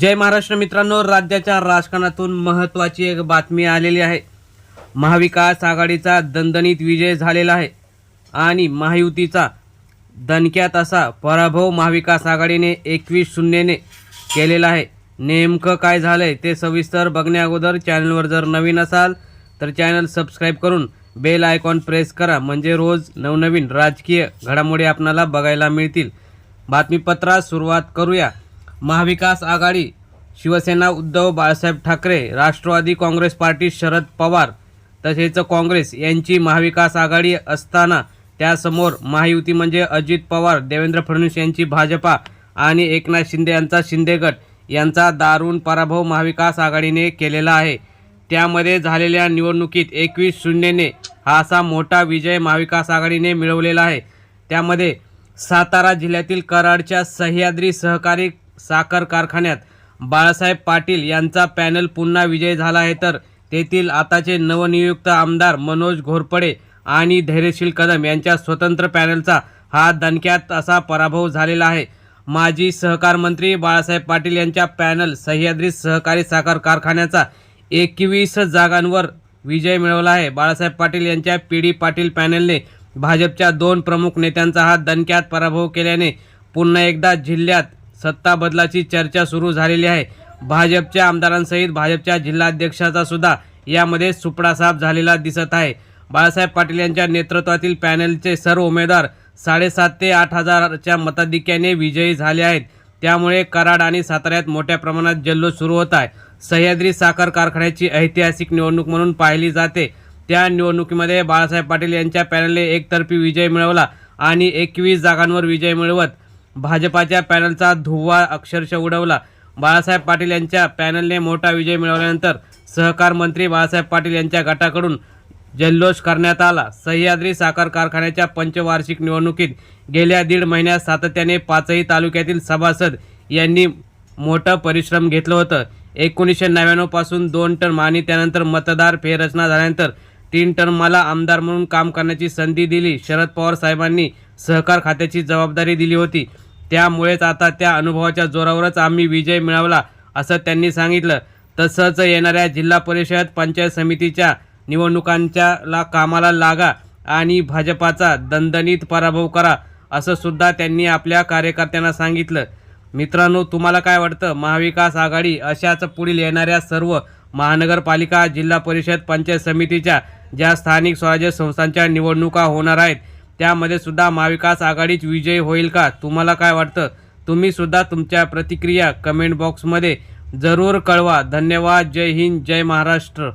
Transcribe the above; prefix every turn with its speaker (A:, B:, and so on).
A: जय महाराष्ट्र मित्रांनो राज्याच्या राजकारणातून महत्त्वाची एक बातमी आलेली आहे. महाविकास आघाडीचा दणदणीत विजय झालेला आहे आणि महायुतीचा दणक्यात असा पराभव महाविकास आघाडीने एकवीस शून्यने केलेला आहे. नेमकं काय झालं आहे ते सविस्तर बघण्या अगोदर चॅनलवर जर नवीन असाल तर चॅनल सबस्क्राईब करून बेल आयकॉन प्रेस करा. म्हणजे रोज नवनवीन राजकीय घडामोडी आपणाला बघायला मिळतील. बातमीपत्रात सुरुवात करूया. महाविकास आघाडी शिवसेना उद्धव बाळासाहेब ठाकरे राष्ट्रवादी काँग्रेस पार्टी शरद पवार तसेच काँग्रेस यांची महाविकास आघाडी असताना त्यासमोर महायुती म्हणजे अजित पवार देवेंद्र फडणवीस यांची भाजपा आणि एकनाथ शिंदे यांचा शिंदे गट यांचा दारुण पराभव महाविकास आघाडीने केलेला आहे. त्यामध्ये झालेल्या निवडणुकीत एकवीस शून्यने हा असा मोठा विजय महाविकास आघाडीने मिळवलेला आहे. त्यामध्ये सातारा जिल्ह्यातील कराडच्या सह्याद्री सहकारी साखर कारखान्यात. बाळासाहेब पाटील यांचा पॅनल पुन्हा विजय झाला आहे तर तेथील आताचे नवनियुक्त आमदार मनोज घोरपडे आणि धैर्यशील कदम यांच्या स्वतंत्र पॅनलचा हा दणक्यात असा पराभव झालेला आहे. माजी सहकार मंत्री बाळासाहेब पाटील यांच्या पॅनल सह्याद्री सहकारी साखर कारखान्याचा एकवीस जागांवर विजय मिळवला आहे. बाळासाहेब पाटील यांच्या पी डी पाटील पॅनलने भाजपच्या दोन प्रमुख नेत्यांचा हा दणक्यात पराभव केल्याने पुन्हा एकदा जिल्ह्यात सत्ता बदलाची चर्चा सुरू झालेली आहे. भाजपच्या आमदारांसहित भाजपच्या जिल्हाध्यक्षाचा सुद्धा यामध्ये सुपडासाप झालेला दिसत आहे. बाळासाहेब पाटील यांच्या नेतृत्वातील पॅनलचे सर्व उमेदवार साडेसात ते आठ हजारच्या मताधिक्याने विजयी झाले आहेत. त्यामुळे कराड आणि साताऱ्यात मोठ्या प्रमाणात जल्लोष सुरू होत आहे. सह्याद्री साखर कारखान्याची ऐतिहासिक निवडणूक म्हणून पाहिली जाते. त्या निवडणुकीमध्ये बाळासाहेब पाटील यांच्या पॅनलने एकतर्फी विजय मिळवला आणि एकवीस जागांवर विजय मिळवत भाजपाच्या पॅनलचा धुव्वा अक्षरशः उडवला. बाळासाहेब पाटील यांच्या पॅनलने मोठा विजय मिळवल्यानंतर सहकार मंत्री बाळासाहेब पाटील यांच्या गटाकडून जल्लोष करण्यात आला. सह्याद्री साखर कारखान्याच्या पंचवार्षिक निवडणुकीत गेल्या दीड महिन्यात सातत्याने पाचही तालुक्यातील सभासद यांनी मोठं परिश्रम घेतलं होतं. एकोणीसशे नव्याण्णवपासून दोन टर्म आणि त्यानंतर मतदार फेररचना झाल्यानंतर तीन टर्मला आमदार म्हणून काम करण्याची संधी दिली. शरद पवार साहेबांनी सहकार खात्याची जबाबदारी दिली होती. त्यामुळेच आता त्या अनुभवाच्या जोरावरच आम्ही विजय मिळवला असं त्यांनी सांगितलं. तसंच येणाऱ्या जिल्हा परिषद पंचायत समितीच्या निवडणुकांच्या ला कामाला लागा आणि भाजपाचा दणदणीत पराभव करा असं सुद्धा त्यांनी आपल्या कार्यकर्त्यांना सांगितलं. मित्रांनो तुम्हाला काय वाटतं? महाविकास आघाडी अशाच पुढील येणाऱ्या सर्व महानगरपालिका जिल्हा परिषद पंचायत समितीच्या ज्या स्थानिक स्वराज्य संस्थांच्या निवडणुका होणार आहेत त्यामध्ये सुद्धा महाविकास आघाडीच विजय होईल का? तुम्हाला काय वाटतं? तुम्ही सुद्धा तुमच्या प्रतिक्रिया कमेंट बॉक्समध्ये जरूर कळवा. धन्यवाद. जय हिंद. जय महाराष्ट्र.